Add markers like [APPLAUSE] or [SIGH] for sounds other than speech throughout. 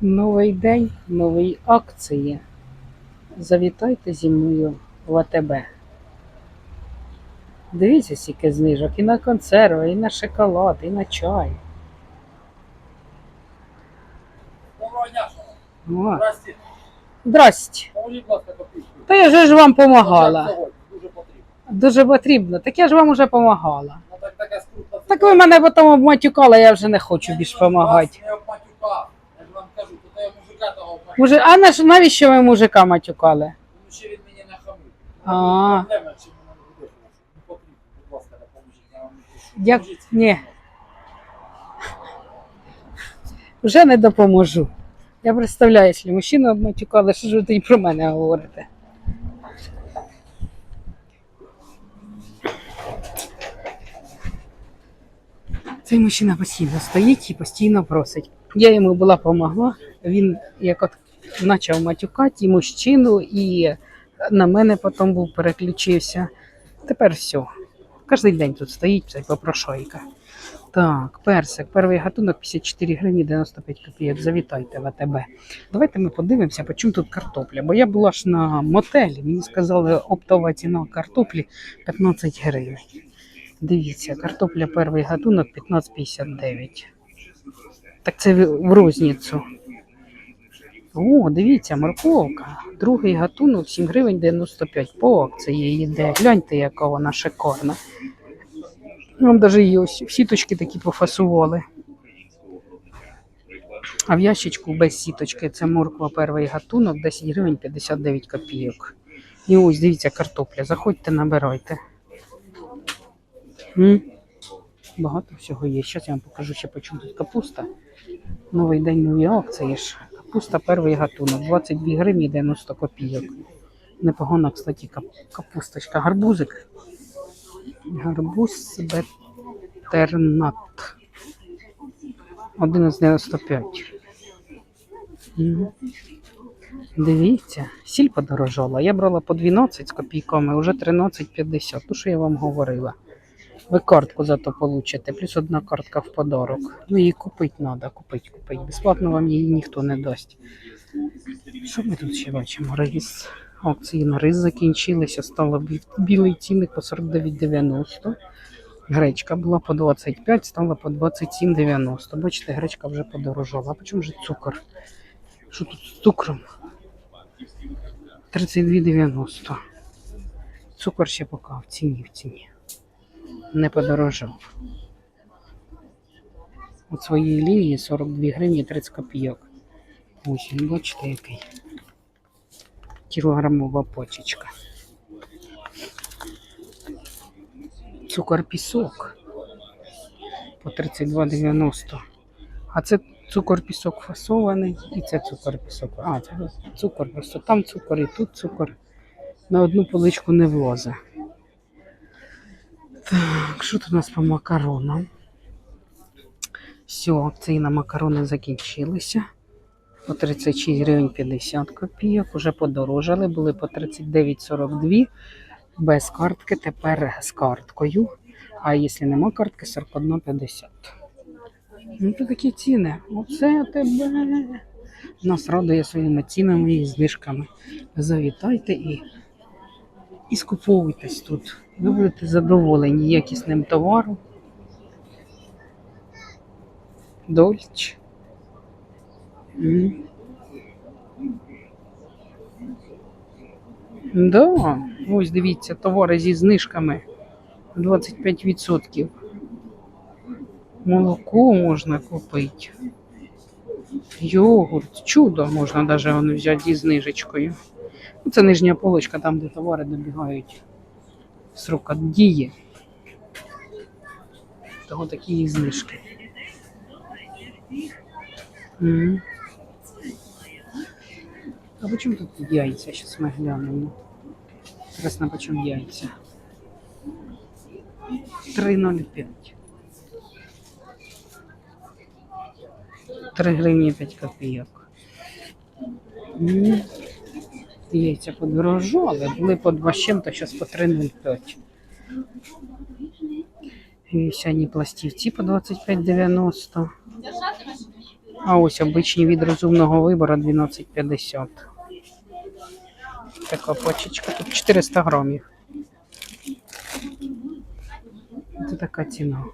Новий день, нові акції. Завітайте зі мною в АТБ. Дивіться, скільки знижок і на консерви, і на шоколад, і на чай. Доброго дня, шановні. О, Здрасте. Здрасте. Поможіть, будь ласка, копійку. Та я же ж вам помагала. Дуже потрібно. Дуже потрібно. Так я ж вам уже помагала. Ну так така скрутна Так ви мене потім обматюкали, я вже не хочу більш допомагати. Я обматюкав. Я ж вам кажу, то я Мужи... А на ж- навіщо ви мужика матюкали? Тому що він мені нахамив. А. Проблема, чи мене не буде. Не потрібно, будь ласка, допоможіть. Я вам не пишу. Дяк- Поможіть. Ні. Вже не допоможу. Я представляю, якщо мужчину обматюкали, що ж ви тоді про мене говорите? Цей мужчина постійно стоїть і постійно просить. Я йому була помогла. Він як от почав матюкати і мужчину, і на мене потім був переключився. Тепер все. Кожен день тут стоїть цей попрошайка. Так, персик, перший гатунок 54 гривні 95 копійок. Завітайте в АТБ. Давайте ми подивимося, по чому тут картопля. Бо я була ж на мотелі, мені сказали, оптова ціна картоплі 15 гривень. Дивіться, картопля перший гатунок 15,59. Так це в розницю. О, дивіться, морковка. Другий гатунок 7 гривень 95 по акції йде. Гляньте, яка вона шикарна. Нам навіть її ось сіточки такі пофасували. А в ящичку без сіточки це морква перший гатунок 10 гривень 59 копійок. І ось дивіться картопля. Заходьте, набирайте. М? Багато всього є. Зараз я вам покажу ще по чому тут капуста. Новий день нові акції ж. Капуста перший гатунок 22 гривні 90 копійок. Непогана, кстати, капусточка. Гарбузик. Гарбуз бетернат. 11,95. Мгм. Дивіться, сіль подорожала. Я брала по 12 з копійками, вже 13,50. То, що я вам говорила. Ви картку зато получите, плюс одна картка в подарок. Ну її купити треба, купити, купити. Безплатно вам її ніхто не дасть. Що ми тут ще бачимо? Рис. Акції на рис закінчилися, стало бі- білий цінник по 49,90. Гречка була по 25, стала по 27,90. Бачите, гречка вже подорожала. А чому же цукор? Що тут з цукром? 32,90. Цукор ще поки в ціні в ціні. Не подорожав. От своєї лінії 42 гривні 30 копійок. Ось він, бачите, який. Кілограмова почечка. Цукор пісок по 32,90. А це цукор пісок фасований і це цукор пісок. А, це цукор просто там цукор і тут цукор. На одну поличку не влозе. Так, що тут у нас по макаронам? Все, акції на макарони закінчилися. По 36 гривень 50 копійок. Уже подорожали, були по 39,42 без картки, тепер з карткою. А якщо нема картки, 41,50. Ну, то такі ціни. Оце тебе. Нас радує своїми цінами і знижками. Завітайте і, і скуповуйтесь тут. Ви будете задоволені якісним товаром. Дольч. Да, ось дивіться, товари зі знижками 25%. Молоко можна купити. Йогурт, чудо можна навіть взяти зі знижечкою. Це нижня полочка, там, де товари добігають срока дії. Того такі знижки. М. А по чому тут яйця? Зараз ми глянемо. Інтересно, по чому яйця? 3,05. 3 гривні 5 копійок. М. Яйця подорожали, були по 2 з чим-то, зараз по 3,05. Вівсяні пластівці по 25,90. А ось обичні від розумного вибору 12,50. Така пачечка. Тут 400 грамів. Це така ціна.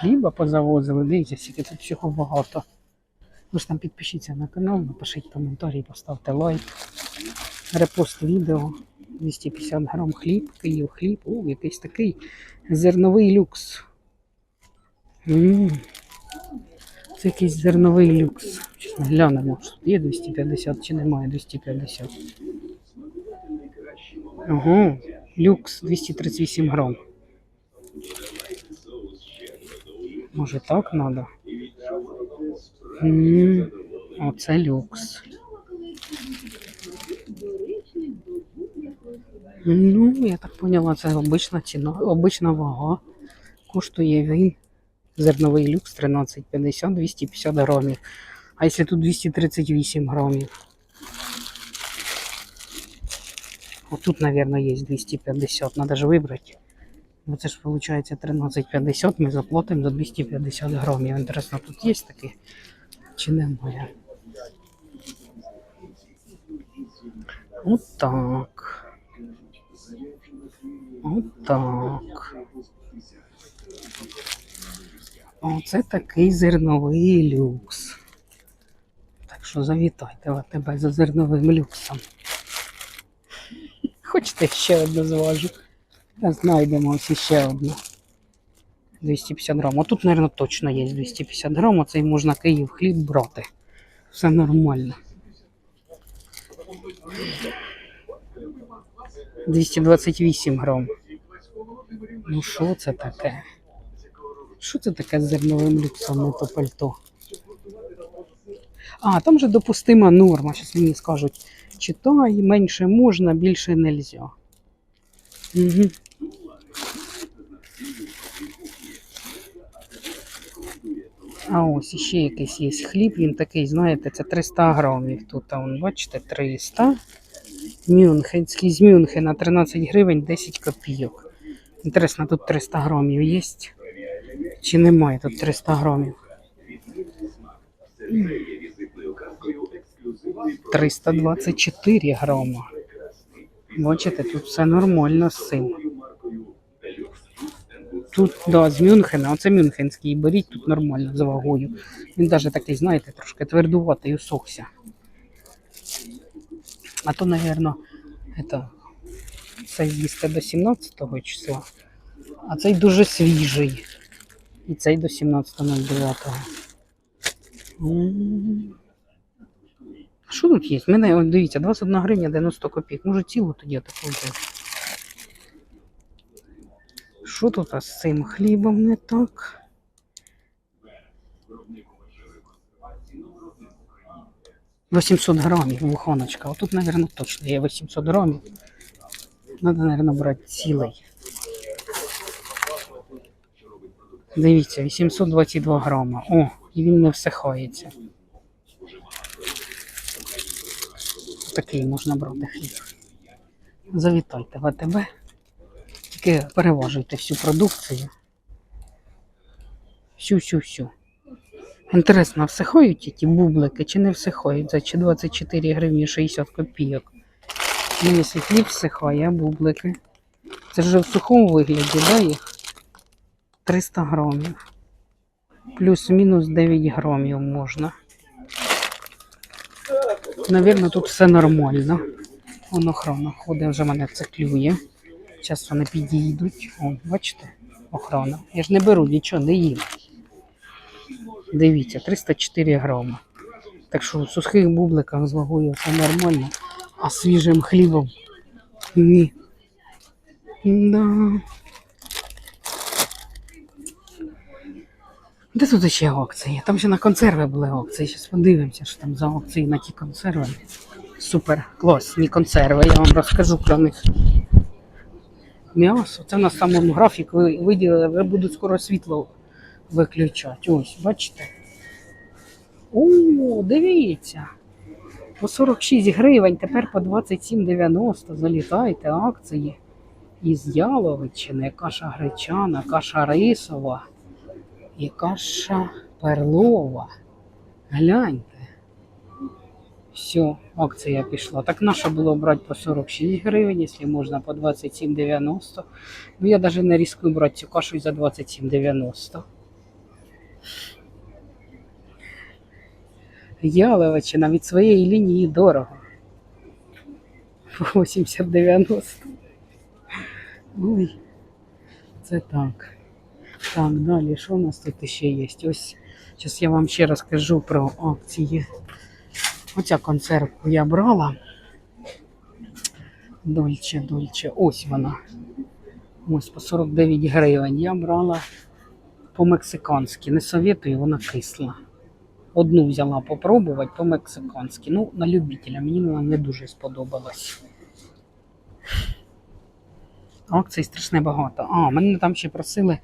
Хліба позавозили, дивіться, скільки тут всього багато. Ви ж там підпишіться на канал, напишіть коментарі, поставте лайк. Репост відео. 250 грам хліб, Київ хліб. О, якийсь такий зерновий люкс. м Це якийсь зерновий люкс. Ми глянемо, є 250 чи немає 250. Ого, люкс 238 грам. Може так треба? М, Оце люкс. Ну, я так поняла, це обична ціна, обична вага. Коштує він зерновий люкс 13,50, 250 грамів. А якщо тут 238 грамів? Отут, мабуть, є 250, треба ж вибрати. Бо це ж виходить 13,50, ми заплатимо за 250 грамів. Інтересно, тут є таке? Чи немає? От так. От так. Оце такий зерновий люкс. Так що завітайте в тебе за зерновим люксом. Хочете ще одну зважу? Та знайдемо ось ще одну. 250 грам. А тут, мабуть, точно є 250 грам, оцей можна Київ хліб брати. Все нормально. 228 грам. Ну що це таке? Що це таке з зерновим люксом то пальто? А, там же допустима норма. Зараз мені скажуть, читай, менше можна, більше нельзя. Угу. А ось іще якийсь є хліб, він такий, знаєте, це 300 грамів. Тут, вон, бачите, 300. Мюнхенський з Мюнхена 13 гривень 10 копійок. Інтересно, тут 300 грамів є? Чи немає тут 300 грамів? 324 грама. Бачите, тут все нормально з цим. Тут, да, з Мюнхена, оце Мюнхенський, беріть тут нормально за вагою. Він навіть такий, знаєте, трошки твердуватий, усохся. А то, напевно, это, цей їсти до 17 числа, а цей дуже свіжий. І цей до 17.09. М. Що тут є? Мене, дивіться, 21 гривня 90 копійок. Може цілу тоді таку. Що тут з цим хлібом не так? Вісімсот грамів буханочка. Отут, мабуть, точно є 800 грамів. Надо, мабуть, брати цілий. Дивіться, 822 грама. О, і він не всихається. Такий можна брати хліб. Завітайте в АТБ. Тільки переважуйте всю продукцію. Всю-всю-всю. Інтересно, всихають ті бублики чи не всихають за 24 гривні 60 копійок. Ну, якщо хліб всихає, а бублики. Це ж в сухому вигляді, да, їх? 300 грамів. Плюс-мінус 9 грамів можна. Навірно, тут все нормально. Вон охорона ходить, вже мене циклює. Зараз вони підійдуть. О, бачите, охорона. Я ж не беру нічого, не їм. Дивіться, 304 грами. Так що в сухих бубликах з вагою це нормально, а свіжим хлібом ні. Да. Де тут ще акції? Там ще на консерви були акції. Зараз подивимося, що там за акції на ті консерви. Супер класні консерви, я вам розкажу про них. М'ясо. Це на самому графіку ви- виділили, вже будуть скоро світло виключати. Ось, бачите? О, дивіться. По 46 гривень, тепер по 27,90. Залітайте акції. Із Яловичини, каша гречана, каша рисова і каша Перлова. Гляньте. Все, акція пішла. Так наша було брати по 46 гривень, якщо можна по 27,90. Ну я навіть не ризикую брати цю кашу за 27,90. Яловичина від своєї лінії дорого. По 80-90. Ой, це так. Так, далі, що у нас тут ще є? Ось, зараз я вам ще розкажу про акції. Оця консервку я брала. Дольче, дольче. Ось вона. Ось по 49 гривень. Я брала по-мексиканськи. Не советую, вона кисла. Одну взяла попробувати по-мексиканськи. Ну, на любителя. Мені вона не дуже сподобалась. Акцій страшне багато. А, мене там ще просили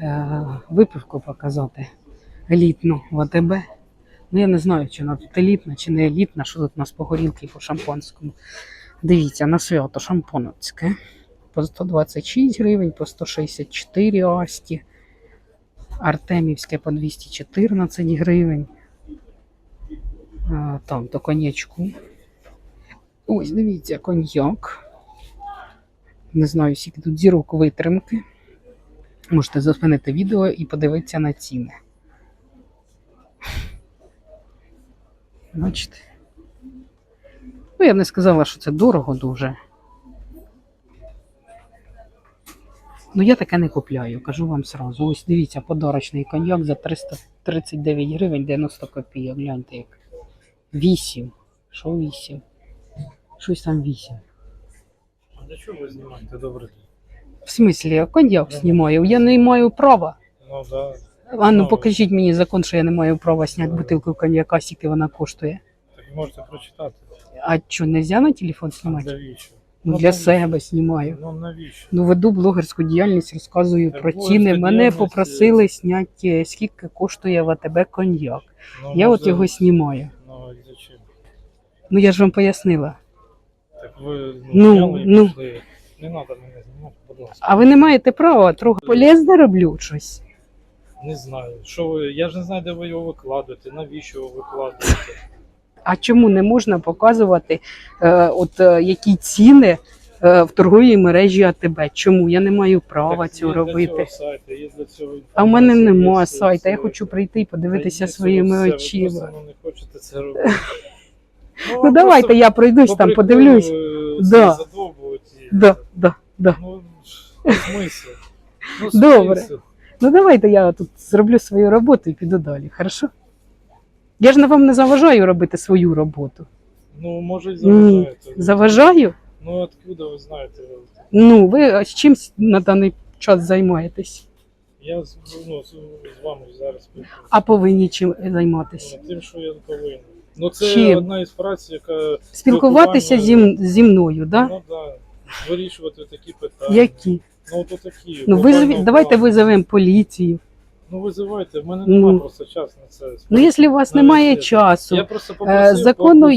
е, випивку показати. Елітну в АТБ. Ну, я не знаю, чи вона тут елітна, чи не елітна, що тут у нас по горілки по шампанському. Дивіться, на свято шампановське. По 126 гривень, по 164 асті. Артемівське по 214 гривень. Там до коньячку. Ось, дивіться, коньяк. Не знаю, скільки тут зірок витримки. Можете зупинити відео і подивитися на ціни. Бачите? Ну, я б не сказала, що це дорого дуже. Ну, я таке не купляю, кажу вам сразу. Ось дивіться, подарочний коньяк за 339 гривень 90 копійок. Гляньте як. 8. Що 8? Щось там 8. А для чого ви знімаєте добре? В смислі, я коньяк знімаю. Я не маю права. Ну да. А ну Ну, покажіть мені закон, що я не маю права зняти бутилку коньяка, скільки вона коштує. Так можете прочитати. А що, не можна на телефон знімати? Навіщо? Ну, Ну, для ну, себе знімаю. Ну навіщо? Ну, веду блогерську діяльність, розказую Так, про ціни. Мене попросили зняти, скільки коштує в АТБ коньяк. Ну, Я от його знімаю. Ну зачем? Ну я ж вам пояснила. Так ви Ну, зняли і ну. пішли. Не треба мене знімати, будь ласка. А ви не маєте права трохи полезне роблю щось. Не знаю. Що ви. Я ж не знаю, де ви його викладуєте, навіщо ви викладуєте. А чому не можна показувати, е, от е, які ціни е, в торговій мережі АТБ? Чому я не маю права Так, цього є для робити? цього сайти, є для цього А в мене інформація, є нема все- сайта. Я все. хочу прийти і Та подивитися є своїми все, ви очима. просто, ну, не хочете це [LAUGHS] робити. Ну давайте я пройдусь там, подивлюсь. Да. Да. Да, да, да. Ну, смисл. Ну, Добре. смисл. Ну давайте я тут зроблю свою роботу і піду далі, хорошо? Я ж на вам не заважаю робити свою роботу. Ну, може, і заважаєте. Заважаю? Ну, откуда ви знаєте? Ну, ви з чим на даний час займаєтесь? Я з, ну, з, з вами зараз спілкуюся. А повинні чим займатися? Ну, Тим, що я повинен. Ну, це Чим? одна із праць, яка. Спілкуватися зі, м- зі мною, да? Ну, да. Вирішувати такі питання. Які? Ну, то такі. Ну, визові, давайте визовемо поліцію. Ну, визивайте, в мене Ну. немає просто часу на це. Ну, якщо у вас Навіть немає часу, Я просто е, попросив закону,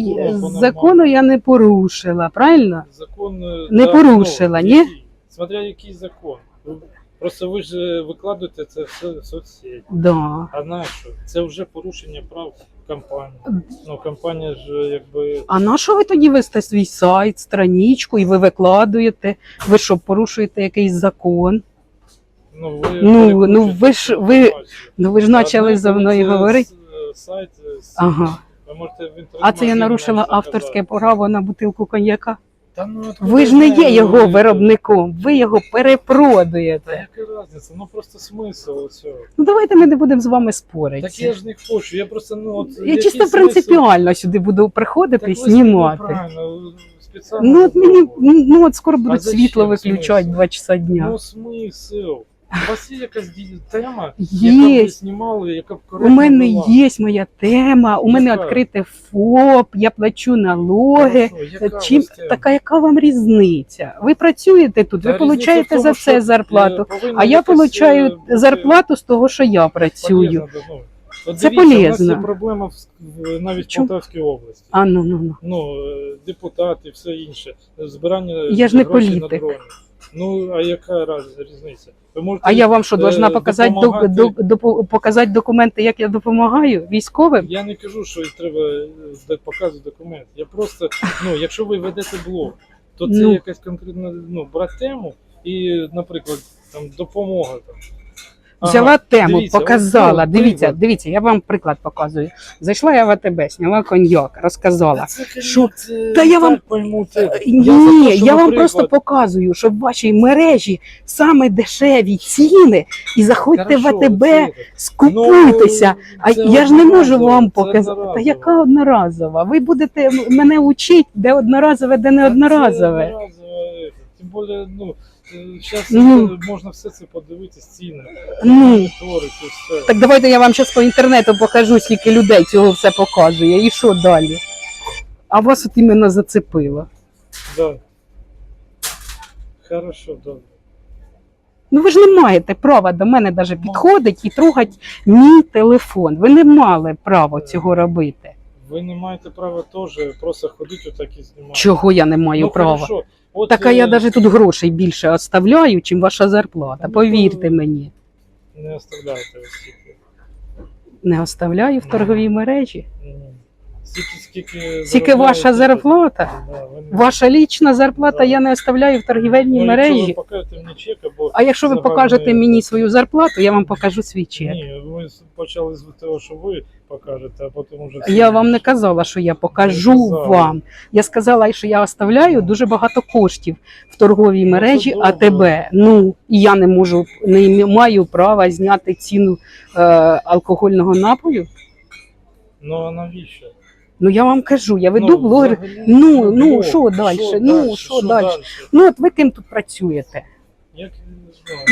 по закону я не порушила, правильно? Закон е, Не да, порушила, ну, ні? який? Смотря який закон. Ви- Просто ви ж е, викладуєте це все в соцсеті. Да. А на що? Це вже порушення прав компанії. Ну, компанія ж якби. А на що ви тоді вести свій сайт, страничку і ви викладуєте? Ви що, порушуєте якийсь закон? Ну, ви, Ну, ну, ви ж- ви- Ну ви ж почали за мною говорити. е, Сайт, е, Ага. ви можете в інтернеті. А це я нарушила авторське право на бутилку коньяка. Та, ну, Ви ж не є його ви- виробником, ви його Та перепродуєте. яка різниця? Ну просто смисл цього. Ну давайте ми не будемо з вами спорити. Так я ж не хочу, я просто ну от. Я який чисто смисл? принципіально сюди буду приходити Так і ви знімати. правильно, спеціально Ну от мені ну от скоро будуть зачем світло виключати смисл? два часа дня. Ну смисл. У вас є якась тема, Є. яка ви знімали, яка б У мене була? є моя тема, у мене відкрите ФОП, я плачу налоги. Яка Чим така яка вам різниця? Ви працюєте тут, Та ви в получаєте тому, за що, це е, зарплату. А я якась, е, получаю бути зарплату з того, що я працюю. полезна, ну. От Це дивіться, У нас є проблема в, в- навіть в Чому? Полтавській області. А ну ну ну. Ну, е, депутати, все інше. Збирання Я ж не грошей на дрони. Ну, а яка раз різниця? Ви можете, А я вам що, е, должна показати, до, до, до, показати документи, як я допомагаю військовим? Я не кажу, що треба е, показувати документ. Я просто, ну, якщо ви ведете блог, то це Ну. якась конкретна, ну, брати тему і, наприклад, там допомога там. Ага, Взяла тему, дивіться, показала. ось, Дивіться, приклад. дивіться, я вам приклад показую. Зайшла я в АТБ, зняла коньяк, розказала. Це, Що? це Та я вам- пойму, це- Е, я Ні, я вам приклад- просто показую, що в вашій мережі саме дешеві ціни, і заходьте в АТБ, це- скупуйтеся. Ну, А я ж не можу вам показати. Та яка одноразова? Ви будете мене учити, де одноразове, де не одноразове. одноразове. Тим більше, ну, зараз Ну. можна все це подивитися, ціни, Ну. моніторити, все. Так давайте я вам зараз по інтернету покажу, скільки людей цього все показує. І що далі? А вас от іменно зацепило. Да. Хорошо, добре. Ну ви ж не маєте права до мене навіть підходити і трогати мій телефон. Ви не мали права цього робити. Ви не маєте права теж просто ходити отак і знімати. Чого я не маю ну, права? Хорошо. От, Так а я е, навіть тут грошей більше оставляю, чим ваша зарплата. Ну, Повірте мені. Не оставляйте стільки. Не оставляю в торговій мережі. Ні. Стільки, скільки Тільки ваша зарплата. Да, ви не- Ваша лічна зарплата Да. я не оставляю в торгівельній Ну, якщо ви мережі. мені чек, або А якщо ви покажете мені свою зарплату, я вам покажу свій чек. Ні, ви почали з того, що ви покажете, а потім вже... Я вам не казала, що я покажу вам. Я сказала, що я оставляю дуже багато коштів в торговій Ну, мережі добре. АТБ. Ну і я не можу, не маю права зняти ціну е, алкогольного напою. Ну а навіщо? Ну я вам кажу, я веду блогер. взагалі, Ну, ну, що дальше? Ну, що дальше? Ну от ви ким тут працюєте? Як,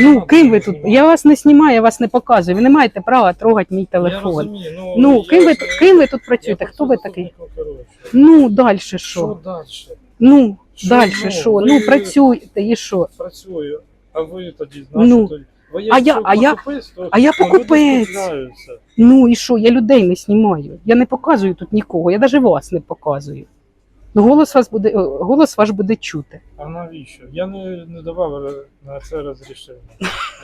Ну ким ви тут? Я вас не знімаю, я вас не показую. Ви не маєте права трогати мій Я телефон. розумію, ну, Ну я ким ви ж- ким ви тут я працюєте? Хто ви такий? Ну далі Що що? далі? Ну далі ну, що? ви- Ну працюєте і що? Працюю, а ви тоді Ну, знаєте. А я- а я- а я покупець. Ну і що? Я людей не знімаю. Я не показую тут нікого. Я навіть вас не показую. Ну голос вас буде, голос ваш буде чути. А навіщо? Я не, не давав на це розрішення. [LAUGHS]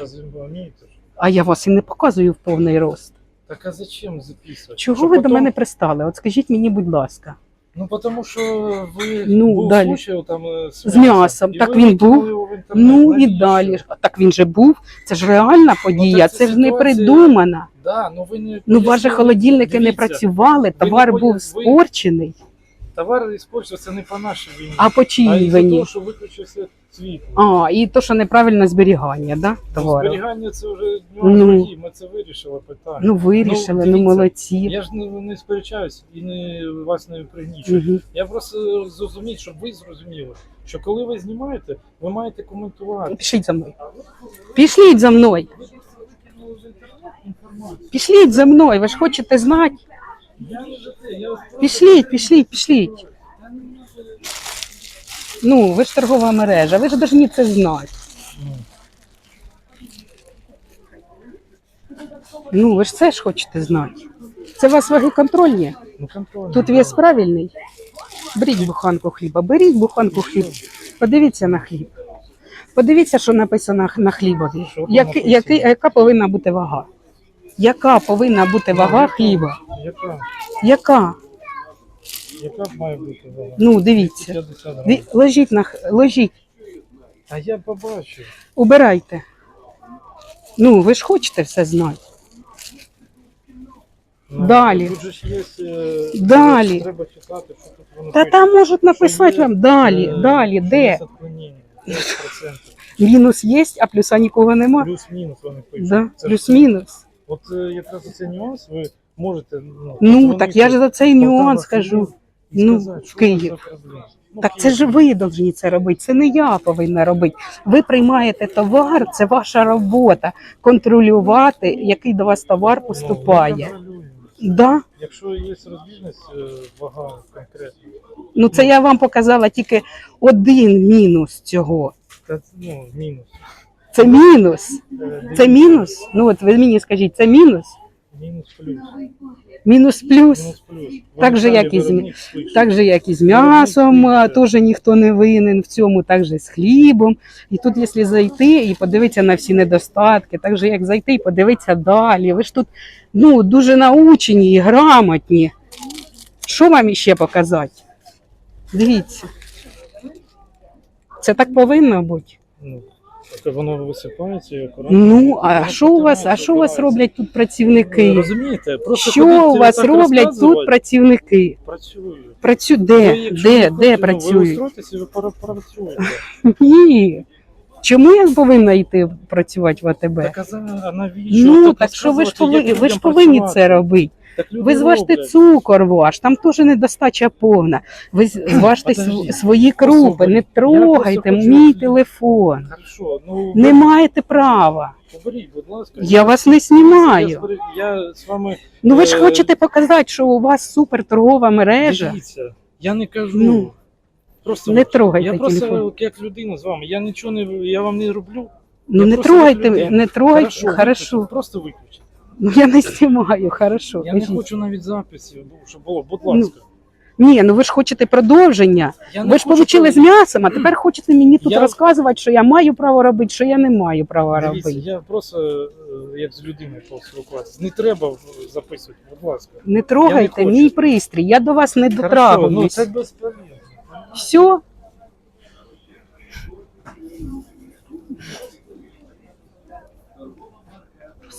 А я вас і не показую в повний рост. Так а зачем записувати? Чого Щоб ви до мене пристали? От скажіть мені, будь ласка. Ну, тому що ви Ну, був далі. случай там з, З м'ясом. Так він був. Ну і далі. далі. Так він же був. Це ж реальна подія, ну, це це ж не придумана. Да, ну, ви не Ну, ваші холодильники холодильники не Дивіться, працювали, ви товар не був ви- спорчений. Товар іспользувався не по нашій війні, А по чиїй А за того, що виключився світло. А, і то, що неправильне зберігання, да, Ну, товару. Зберігання це вже Ну. нюанс ми це вирішили питання. Ну, вирішили, ну, дивіться, молодці. Я ж не, не сперечаюсь і не, вас не пригнічую. Угу. Я просто зрозумів, щоб ви зрозуміли, що коли ви знімаєте, ви маєте коментувати. Пішліть за мною. Пішліть за мною. Пішліть за мною, ви ж хочете знати. Я не за те, я вас просто- Пішліть, пішліть, пішліть. Ну, ви ж торгова мережа, ви ж повинні це знати. Ну, ви ж це ж хочете знати. Це у вас ваги контрольні? Ну, контрольно. Тут вес правильний. Беріть буханку хліба, беріть буханку хліба. Подивіться на хліб. Подивіться, що написано на хлібові. Як, який- яка повинна бути вага? Яка повинна бути вага хліба? Яка? Яка? Яка має бути вага? Ну, дивіться. 50 грамів. Ді- Ложіть на х- ложіть, А я побачив. убирайте. Ну, ви ж хочете все знати. Ну, Далі. Тут же ж є, е, Далі. Треба читати, що тут воно Та пише. там можуть написати Що є, вам далі, е, далі, де? відклонення, 10%. Мінус є, а плюса нікого нема. Плюс-мінус вони пишуть. Да, Це ж плюс-мінус. От е, якраз цей нюанс ви можете. Ну, Ну, так я ж за цей нюанс кажу. І Ну, сказати, в що Київ. це за проблема. Ну, Так Київ. це ж ви повинні це робити, це не я повинна робити. Ви приймаєте товар, це ваша робота. Контролювати, який до вас товар Ну, поступає. ми. Да? Якщо є розбіжність, е, вага конкретна, Ну це я вам показала тільки один мінус цього. це ну, мінус. Це мінус. Е, Це мінус. Ну от ви мені скажіть, це мінус. Мінус плюс. Мінус плюс. Так же, як і з- Так же, як і з м'ясом, теж ніхто не винен в цьому, так же з хлібом. І тут, якщо зайти і подивитися на всі недостатки, так же як зайти і подивитися далі. Ви ж тут ну, дуже научені і грамотні. Що вам іще показати? Дивіться. Це так повинно бути. Ну, так воно висипається і акуратно. Ну, а що у вас, а що у вас роблять тут Ви працівники? Розумієте? Просто Що у вас так роблять тут працівники? Працюю. Працю... Ви, Де? якщо Де? не Де ну, Ви працюють? устройтесь і ви пора- працюєте. [LAUGHS] Ні. Чому я повинна йти працювати в АТБ? Так а за- а навіщо? Ну, так що ви ж повинні, ви ж повинні працювати? це робити. Ви зважте роблять. цукор ваш, там теж недостача повна. Ви зважте Подожди. св- свої крупи, Просто не трогайте просто хочу- мій телефон. Хорошо, ну Не маєте права. поберіть, будь ласка. Я вас не Я, знімаю. я з вами Ну ви ж Е, хочете показати, що у вас супер торгова мережа. дивіться. Я не кажу. Ну, просто Не трогайте я просто телефон. як людина з вами. Я нічого не я вам не роблю. Ну я не просто трогайте, не трогайте. Хорошо, Хорошо. просто виключіть. Ну я не знімаю, хорошо. Я не кажіть. хочу навіть записів, ну, щоб було, будь Ну, ласка. Ні, ну ви ж хочете продовження. Я не Ви ж хочу, получили з м'ясом, а тепер хочете мені тут Я- розказувати, що я маю право робити, що я не маю права Дивіться, робити. я просто е, як з людиною поспілкуватися. Не треба записувати, будь ласка. Не трогайте хочу. мій пристрій, я до вас не Хорошо, ну це безполезно. Все.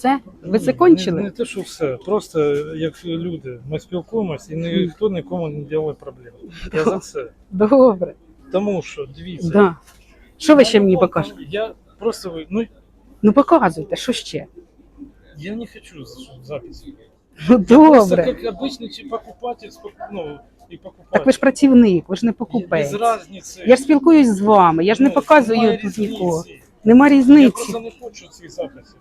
Все? Ви Ні, закончили? Не, не те, що все. Просто як люди. Ми спілкуємося і ніхто нікому не робить проблем. Я за це. Добре. Тому що, дивіться. Да. Що ви ще мені покажете? Я просто ви. Ну Ну показуйте, що ще? я не хочу за-. Ну Просто добре. як обичний чи покупатель, ну, і покупатель. Так ви ж працівник, ви ж не Без покупець. разниці. Я ж спілкуюсь з вами, я ж не Ну, показую немає тут різниці. нікого. Нема Я різниці. просто не хочу цих записів.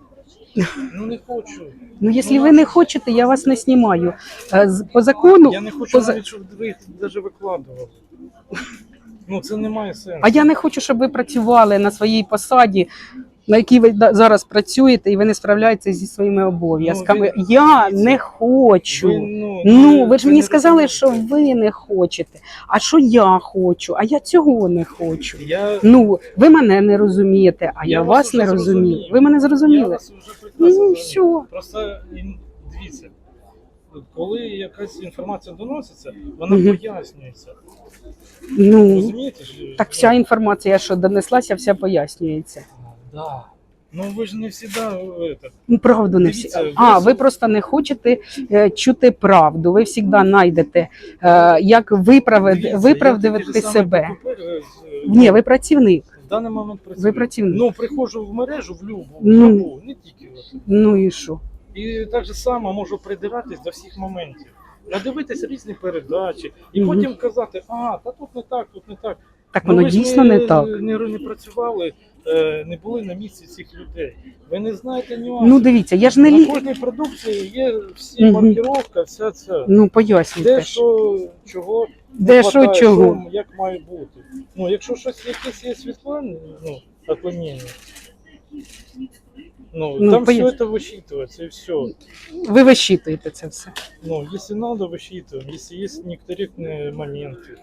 Ну не хочу. Ну, якщо ви не хочете, я вас не знімаю. Е, По закону, Я не хочу навіть, щоб ви їх навіть викладували. Ну це не має сенсу. а я не хочу, щоб ви працювали на своїй посаді, на якій ви зараз працюєте, і ви не справляєтеся зі своїми обов'язками. Ну, я не хочу. Ви, ну, Ну, ви ж мені сказали, що ви не хочете. А що я хочу? А я цього не хочу. Я, Ну, ви мене не розумієте, а я, Я вас не розумію. Ви мене я зрозуміли. вас вже Ну, все. Просто дивіться, коли якась інформація доноситься, вона Мгм. пояснюється. Ну, Розумієте? так вся інформація, що донеслася, вся пояснюється. Да. Ну ви ж не завжди Ну, правду не всі. Дивіться, А, ви просто не хочете е, чути правду. Ви завжди знайдете, е, як виправити, виправдати себе. Ні, ви працівник. В даний момент працюю. Ви працівник. Ну, приходжу в мережу в любу, в Ну. любу, не тільки. от. Ну і що? І так же само можу придиратись до всіх моментів. Надивитись різні передачі, і Мгм. потім казати, а, та тут не так, тут не так. Так Ну, воно ви ж дійсно не так. Не, не працювали, е, не були на місці цих людей. Ви не знаєте нюансів. Ну дивіться, я ж не на лі... кожній продукції є всі Мгм. маркировка, вся ця. Ну пояснюйте. Де що, чого, Де що хватає, чого? як має бути. Ну, якщо щось якесь є світло, ну, отклонення, ну, Ну, там пояс- все это высчитывается, и все. Ви висчитуєте це все. Ну, если надо, высчитываем, если есть некорректные моменты.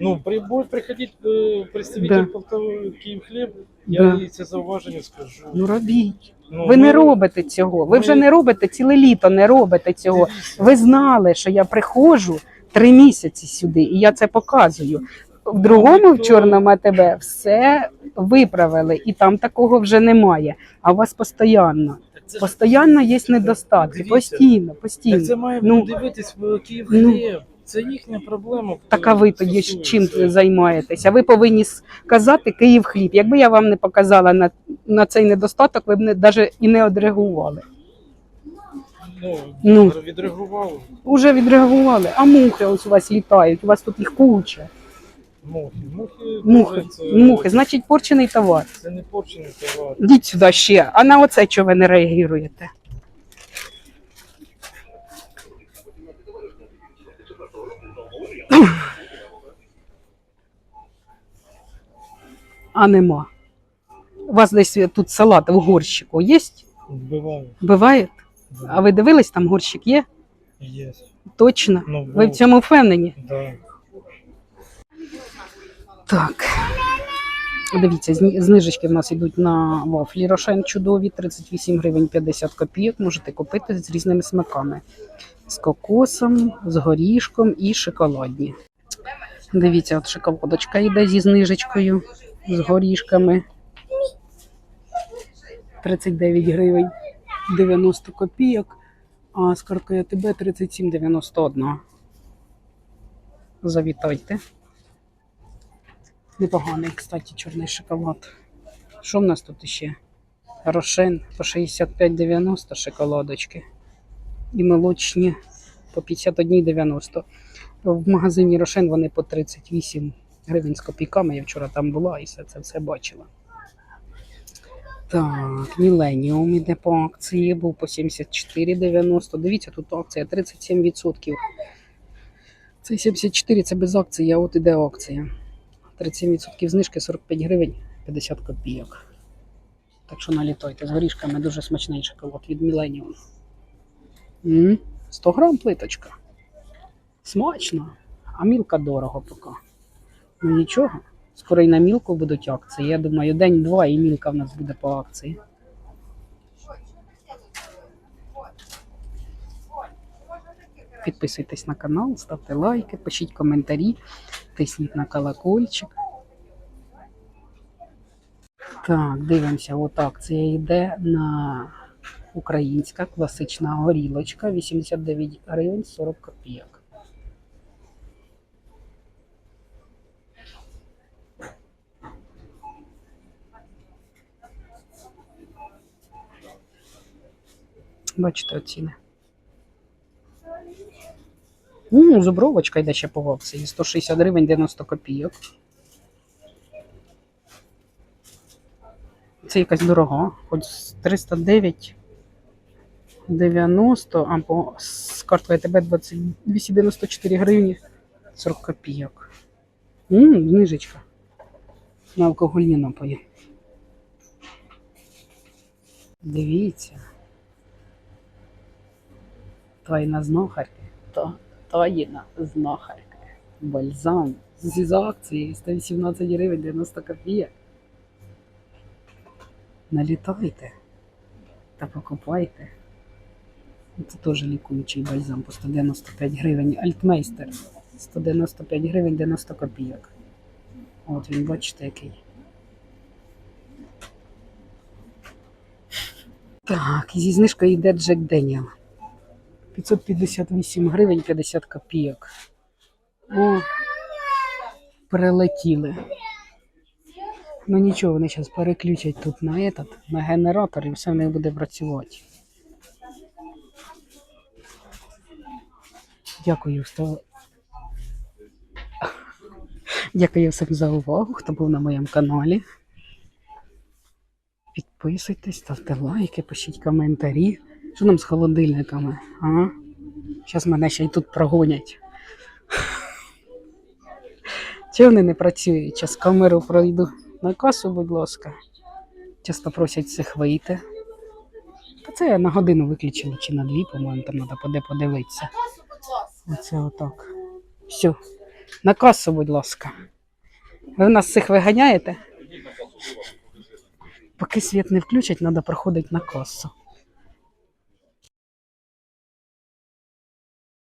Ну, при, будет приходить э, представитель Да. Полтавы Київхліб, я Да. їй це зауваження скажу. Ну робіть. Ну, Ви ми- не робите цього. Ви ми- вже не робите ціле літо, не робите цього. Дивіться, Ви знали, що я приходжу три місяці сюди, і я це показую. В другому в чорному АТБ все виправили, і там такого вже немає. А у вас постійно. так це Постійно є недостатки. Дивіться. Постійно, Так постійно. це має Ну, дивитись в Київхліб. Це їхня проблема. Так а ви тоді чим займаєтеся? Ви повинні сказати Київ хліб. Якби я вам не показала на, на цей недостаток, ви б не навіть і не одреагували. Ну, Ну. відреагували. Уже відреагували, а мухи ось у вас літають, у вас тут їх куча. Мухи. Мухи, Мухи, це, мухи, значить порчений товар. це не порчений товар. Йдіть сюди ще. А на оце чого ви не реагуєте? А нема. У вас десь тут салат в горщику є? Вбивають. Буває? А ви дивились, там горщик є? Есть. Точно? Ну, Ви в цьому впевнені? Да. Так. Дивіться, знижечки в нас йдуть на вафлі Рошен чудові, 38 гривень 50 копійок. Можете купити з різними смаками. З кокосом, з горішком і шоколадні. Дивіться, от шоколадочка йде зі знижечкою, з горішками. 39 гривень 90 копійок, а з карткою АТБ 37,91. Завітайте. Непоганий, кстати, чорний шоколад. Що в нас тут ще? Рошен по 65,90 шоколадочки. І молочні по 51,90. В магазині Рошен вони по 38 гривень з копійками. Я вчора там була і все це все бачила. Так, Міленіум іде по акції, був по 74,90. Дивіться, тут акція 37%. Це 74, це без акції, а от іде акція. 37% знижки 45 гривень 50 копійок. Так що налітайте з горішками дуже смачний шоколад від Millennium. 100 грам плиточка. Смачно. А мілка дорого поки. Ну нічого. Скоро і на мілку будуть акції. Я думаю, день-два і мілка в нас буде по акції. Підписуйтесь на канал, ставте лайки, пишіть коментарі, тисніть на колокольчик. Так, дивимося, от акція йде на українська класична горілочка 89 гривень 40 копійок. Бачите оціни. Ну, зубровочка йде ще по акції. 160 гривень 90 копійок. Це якась дорога. Хоч з 309 90 або з карткою 20 294 гривні 40 копійок. Ммм, знижечка. На алкогольні напої. Дивіться. Тайна знахарки. Та, таїна знахарка. Бальзам. Зі акції 118 гривень 90 копійок. Налітайте та покупайте. Це теж лікуючий бальзам по 195 гривень. Альтмейстер 195 гривень 90 копійок. От він, бачите, який. Так, і зі знижкою йде Джек Деніел. 558 гривень 50 копійок. О, прилетіли. Ну нічого, вони зараз переключать тут на этот, на генератор і все в них буде працювати. Дякую, хто. [LAUGHS] Дякую всім за увагу, хто був на моєму каналі. Підписуйтесь, ставте лайки, пишіть коментарі. Що нам з холодильниками? А? Зараз мене ще й тут прогонять. Чого вони не працюють? Зараз камеру пройду на касу, будь ласка. Часто просять всіх вийти. Та це на годину виключила чи на дві, по-моєму, там треба поде подивитися. Оце отак. Все. На касу, будь ласка. Ви нас всіх виганяєте? Поки світ не включать, треба проходити на касу.